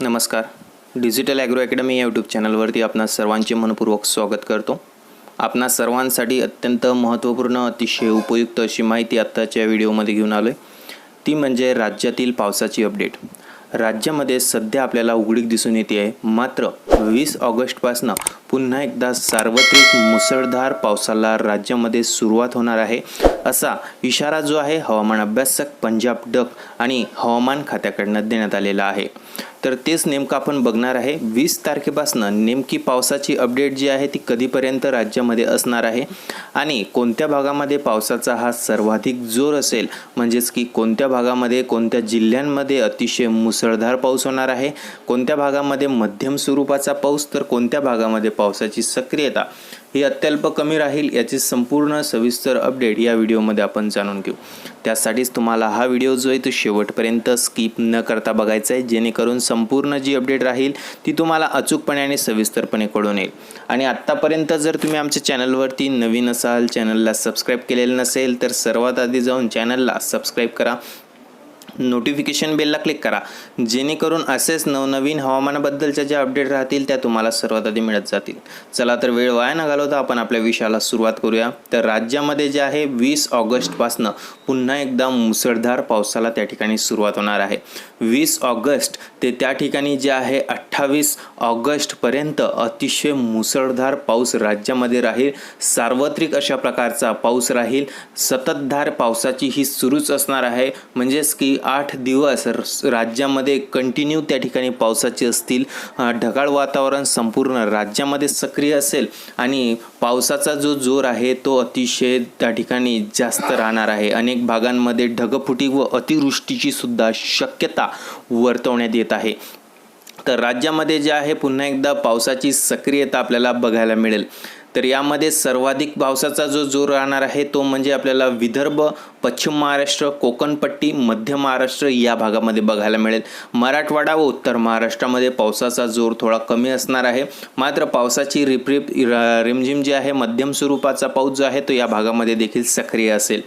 नमस्कार. Digital agro academy या YouTube चॅनलवरती आपणा सर्वांचे मनपूर्वक स्वागत करतो. आपणा सर्वांसाठी अत्यंत महत्त्वपूर्ण अतिशय उपयुक्त अशी माहिती आत्ताच्या व्हिडिओमध्ये घेऊन आलो आहे ती म्हणजे राज्यातील पावसाची अपडेट. राज्यामध्ये सध्या आपल्याला उघडीक दिसून येते आहे मात्र वीस ऑगस्टपासनं पुन्हा एकदा सार्वत्रिक मुसळधार पावसाला राज्यामध्ये सुरुवात होणार आहे. असा इशारा जो आहे हवामान अभ्यासक पंजाब डक आणि हवामान खात्याकडनं देण्यात आलेला आहे. तर तेच नेमकं आपण बघणार आहे. वीस तारखेपासनं नेमकी पावसाची अपडेट जी आहे ती कधीपर्यंत राज्यामध्ये असणार आहे आणि कोणत्या भागामध्ये पावसाचा हा सर्वाधिक जोर असेल? म्हणजेच की कोणत्या भागामध्ये कोणत्या जिल्ह्यांमध्ये अतिशय मुसळधार पाऊस होणार आहे? कोणत्या भागामध्ये मध्यम स्वरूपाचा पाऊस? तर कोणत्या भागामध्ये पावसाची सक्रियता ही अत्यल्प कमी राहील याची संपूर्ण सविस्तर अपडेट या व्हिडिओमध्ये आपण जाणून घेऊ. त्यासाठीच तुम्हाला हा व्हिडिओ जो आहे तो शेवटपर्यंत स्किप न करता बघायचा आहे. जेणेकरून संपूर्ण जी अपडेट राहील ती तुम्हाला अचूकपणे आणि सविस्तरपणे कळून येईल. आणि आत्तापर्यंत जर तुम्ही आमच्या चॅनलवरती नवीन असाल चॅनलला सबस्क्राईब केलेलं नसेल तर सर्वात आधी जाऊन चॅनलला सबस्क्राईब करा. नोटिफिकेशन बेलला क्लिक करा. जेणेकरून असेच नवनवीन हवामानाबद्दलच्या ज्या अपडेट राहतील त्या तुम्हाला सर्वात आधी मिळत जातील. चला तर वेळ वाया न घालवता आपण आपल्या विषयाला सुरुवात करूया. तर राज्यामध्ये जे आहे वीस ऑगस्टपासनं पुन्हा एकदा मुसळधार पावसाला त्या ठिकाणी सुरुवात होणार आहे. वीस ऑगस्ट ते त्या ठिकाणी जे आहे अठ्ठावीस ऑगस्टपर्यंत अतिशय मुसळधार पाऊस राज्यामध्ये राहील. सार्वत्रिक अशा प्रकारचा पाऊस राहील. सततधार पावसाची ही सुरूच असणार आहे. म्हणजेच की आठ दिवस र- राज्यामध्ये कंटिन्यू त्या ठिकाणी पावसाचे असतील. ढगाळ वातावरण संपूर्ण राज्यामध्ये सक्रिय असेल आणि पावसाचा जो जोर आहे तो अतिशय त्या ठिकाणी जास्त राहणार आहे. अनेक भागांमध्ये ढगफुटी व अतिवृष्टीची सुद्धा शक्यता वर्तवण्यात येत आहे. तर राज्यामध्ये जे आहे पुन्हा एकदा पावसाची सक्रियता आपल्याला बघायला मिळेल. तर यामध्ये सर्वाधिक पावसाचा जो जोर राहणार आहे तो म्हणजे आपल्याला विदर्भ पश्चिम महाराष्ट्र कोकणपट्टी मध्य महाराष्ट्र या भागामध्ये बघायला मिळेल. मराठवाडा व उत्तर महाराष्ट्रामध्ये पावसाचा जोर थोडा कमी असणार आहे. मात्र पावसाची रिपरिप रिमझिम जी आहे मध्यम स्वरूपाचा पाऊस जो आहे तो या भागामध्ये देखील सक्रिय असेल.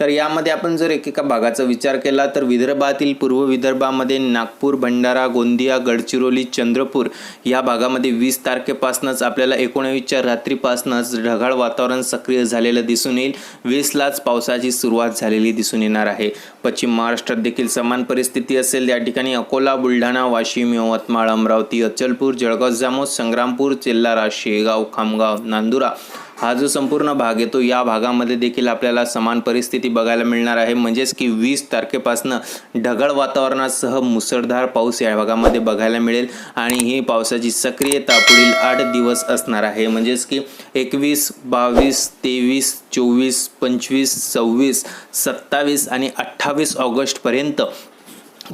तर यामध्ये आपण जर एकेका भागाचा विचार केला तर विदर्भातील पूर्व विदर्भामध्ये नागपूर भंडारा गोंदिया गडचिरोली चंद्रपूर या भागामध्ये वीस तारखेपासूनच आपल्याला एकोणावीसच्या रात्रीपासूनच ढगाळ वातावरण सक्रिय झालेलं दिसून येईल. वीसलाच पावसाची सुरुवात झालेली दिसून येणार आहे. पश्चिम महाराष्ट्रात देखील समान परिस्थिती असेल. या ठिकाणी अकोला बुलढाणा वाशिम यवतमाळ अमरावती अचलपूर जळगाव जामोद संग्रामपूर चिल्लारा शेगाव खामगाव नांदुरा हा जो संपूर्ण भाग येतो या भागामध्ये देखील आपल्याला समान परिस्थिती बघायला मिळणार आहे. म्हणजेच की वीस तारखेपासनं ढगाळ वातावरणासह मुसळधार पाऊस या भागामध्ये बघायला मिळेल आणि ही पावसाची सक्रियता पुढील आठ दिवस असणार आहे. म्हणजेच की एकवीस बावीस तेवीस चोवीस पंचवीस सव्वीस सत्तावीस आणि अठ्ठावीस ऑगस्टपर्यंत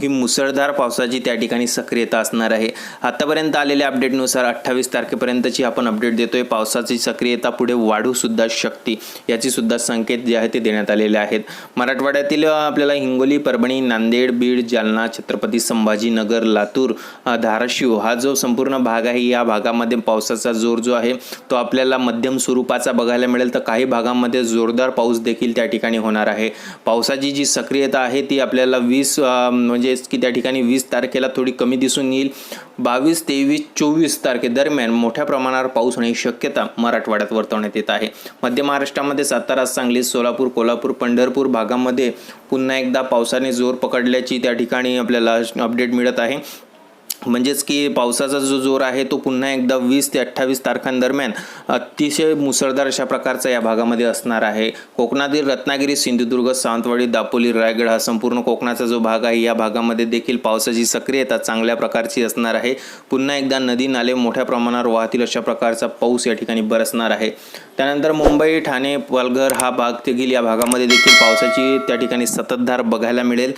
ही मुसळधार पावसाची त्या ठिकाणी सक्रियता असणार आहे. आतापर्यंत आलेल्या अपडेटनुसार अठ्ठावीस तारखेपर्यंतची आपण अपडेट देतोय. पावसाची सक्रियता पुढे वाढू सुद्धा शकते याची सुद्धा संकेत जे आहे ते देण्यात आलेले आहेत. मराठवाड्यातील आपल्याला हिंगोली परभणी नांदेड बीड जालना छत्रपती संभाजीनगर लातूर धाराशिव हा जो संपूर्ण भाग आहे या भागामध्ये पावसाचा जोर जो आहे तो आपल्याला मध्यम स्वरूपाचा बघायला मिळेल. तर काही भागांमध्ये जोरदार पाऊस देखील त्या ठिकाणी होणार आहे. पावसाची जी सक्रियता आहे ती आपल्याला वीस म्हणजे म्हणजेच की त्या ठिकाणी वीस तारखेला थोडी कमी दिसून येईल. बावीस तेवीस चोवीस तारखेदरम्यान मोठ्या प्रमाणावर पाऊस होण्याची शक्यता मराठवाड्यात वर्तवण्यात येत आहे. मध्य महाराष्ट्रामध्ये सातारा सांगली सोलापूर कोल्हापूर पंढरपूर भागामध्ये पुन्हा एकदा पावसाने जोर पकडल्याची त्या ठिकाणी आपल्याला अपडेट मिळत आहे. म्हणजेच की पावसाचा जो जोर आहे तो पुन्हा एकदा वीस ते अठ्ठावीस तारखांदरम्यान अतिशय मुसळधार अशा प्रकारचा या भागामध्ये असणार आहे. कोकणातील रत्नागिरी सिंधुदुर्ग सावंतवाडी दापोली रायगड हा संपूर्ण कोकणाचा जो भाग आहे या भागामध्ये देखील पावसाची सक्रियता चांगल्या प्रकारची असणार आहे. पुन्हा एकदा नदी नाले मोठ्या प्रमाणावर वाहतील अशा प्रकारचा पाऊस या ठिकाणी बरसणार आहे. त्यानंतर मुंबई ठाणे पालघर हा भाग देखील या भागामध्ये देखील पावसाची त्या ठिकाणी सततधार बघायला मिळेल.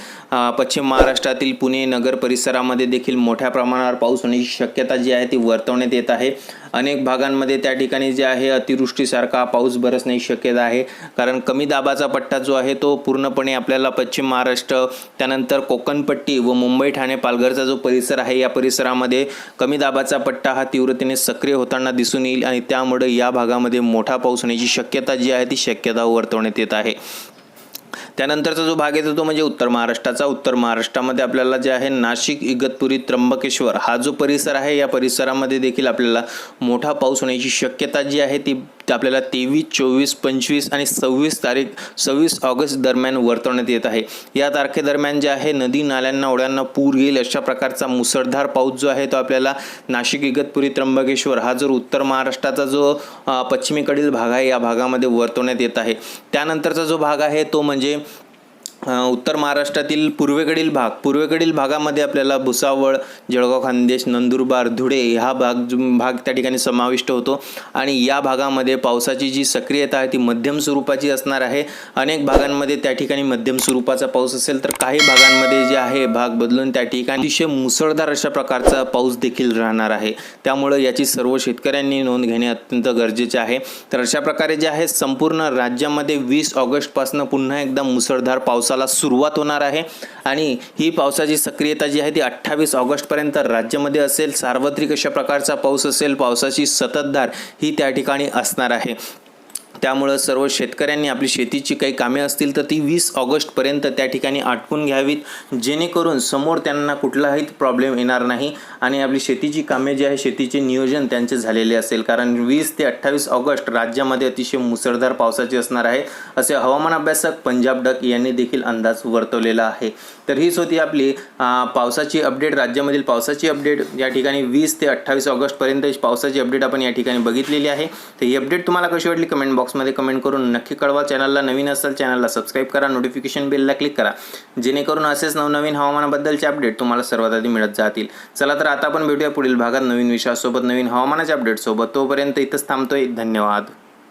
पश्चिम महाराष्ट्रातील पुणे नगर परिसरामध्ये देखील मोठ्या प्रमाणावर पाऊस होण्याची शक्यता जी आहे ती वर्तवण्यात येत आहे. अनेक भागांमध्ये त्या ठिकाणी जे आहे अतिवृष्टीसारखा पाऊस बरसण्याची शक्यता आहे. कारण कमी दाबाचा पट्टा जो आहे तो पूर्णपणे आपल्याला पश्चिम महाराष्ट्र त्यानंतर कोकणपट्टी व मुंबई ठाणे पालघरचा जो परिसर आहे या परिसरामध्ये कमी दाबाचा पट्टा हा तीव्रतेने सक्रिय होताना दिसून येईल आणि त्यामुळे या भागामध्ये मोठा पाऊस होण्याची शक्यता जी आहे ती शक्यता वर्तवण्यात येत आहे. त्यानंतरचा जो भाग येतो तो म्हणजे उत्तर महाराष्ट्राचा. उत्तर महाराष्ट्रामध्ये आपल्याला जे आहे नाशिक इगतपुरी त्र्यंबकेश्वर हा जो परिसर आहे या परिसरामध्ये देखील आपल्याला मोठा पाऊस होण्याची शक्यता जी आहे ती ते आपल्याला तेवीस चोवीस पंचवीस आणि सव्वीस तारीख सव्वीस ऑगस्ट दरम्यान वर्तवण्यात येत आहे. या तारखेदरम्यान जे आहे नदी नाल्यांना ओढ्यांना पूर येईल अशा प्रकारचा मुसळधार पाऊस जो आहे तो आपल्याला नाशिक इगतपुरी त्र्यंबकेश्वर हा जर उत्तर महाराष्ट्राचा जो पश्चिमेकडील भाग आहे या भागामध्ये वर्तवण्यात येत आहे. त्यानंतरचा जो भाग आहे तो म्हणजे उत्तर महाराष्ट्रातील पूर्वेकडील भाग पूर्वेकडील भागामध्ये आपल्याला भुसावळ जळगाव खानदेश नंदुरबार धुळे हा भाग भाग त्या ठिकाणी समाविष्ट होतो. आणि या भागामध्ये पावसाची जी सक्रियता आहे ती मध्यम स्वरूपाची असणार आहे. अनेक भागांमध्ये त्या ठिकाणी मध्यम स्वरूपाचा पाऊस असेल तर काही भागांमध्ये जे आहे भाग बदलून त्या ठिकाणी अतिशय मुसळधार अशा प्रकारचा पाऊस देखील राहणार आहे. त्यामुळं याची सर्व शेतकऱ्यांनी नोंद घेणे अत्यंत गरजेचे आहे. तर अशा प्रकारे जे आहे संपूर्ण राज्यामध्ये वीस ऑगस्टपासून पुन्हा एकदा मुसळधार पावसाला सुरुवात होणार आहे. आणि ही पावसाची सक्रियता जी आहे ती अठ्ठावीस ऑगस्टपर्यंत राज्यामध्ये असेल. सार्वत्रिक अशा प्रकारचा पाऊस असेल. पावसाची सततधार ही त्या ठिकाणी असणार आहे. त्यामुळं सर्व शेतकऱ्यांनी आपली शेतीची काही कामे असतील तर ती वीस ऑगस्टपर्यंत त्या ठिकाणी आटपून घ्यावीत. जेणेकरून समोर त्यांना कुठलाही प्रॉब्लेम येणार नाही आणि आपली शेतीची कामे जी आहे शेतीचे नियोजन त्यांचे झालेले असेल. कारण वीस ते अठ्ठावीस ऑगस्ट राज्यामध्ये अतिशय मुसळधार पावसाची असणार आहे. असे हवामान अभ्यासक पंजाब डक यांनी देखील अंदाज वर्तवलेला आहे. तर हीच होती आपली पावसाची अपडेट राज्यामधील पावसाची अपडेट या ठिकाणी वीस ते अठ्ठावीस ऑगस्टपर्यंत पावसाची अपडेट आपण या ठिकाणी बघितलेली आहे. तर ही अपडेट तुम्हाला कशी वाटली? कमेंट बॉक्स बॉक्समध्ये कमेंट करून नक्की कळवा. चॅनलला नवीन असेल चॅनलला सबस्क्राईब करा. नोटिफिकेशन बेलला क्लिक करा. जेणेकरून असेच नवनवीन हवामानाबद्दलचे अपडेट तुम्हाला सर्वात आधी मिळत जातील. चला तर आता आपण भेटूया पुढील भागात नवीन विषयासोबत नवीन हवामानाच्या अपडेटसोबत तोपर्यंत इथंच थांबतोय. धन्यवाद.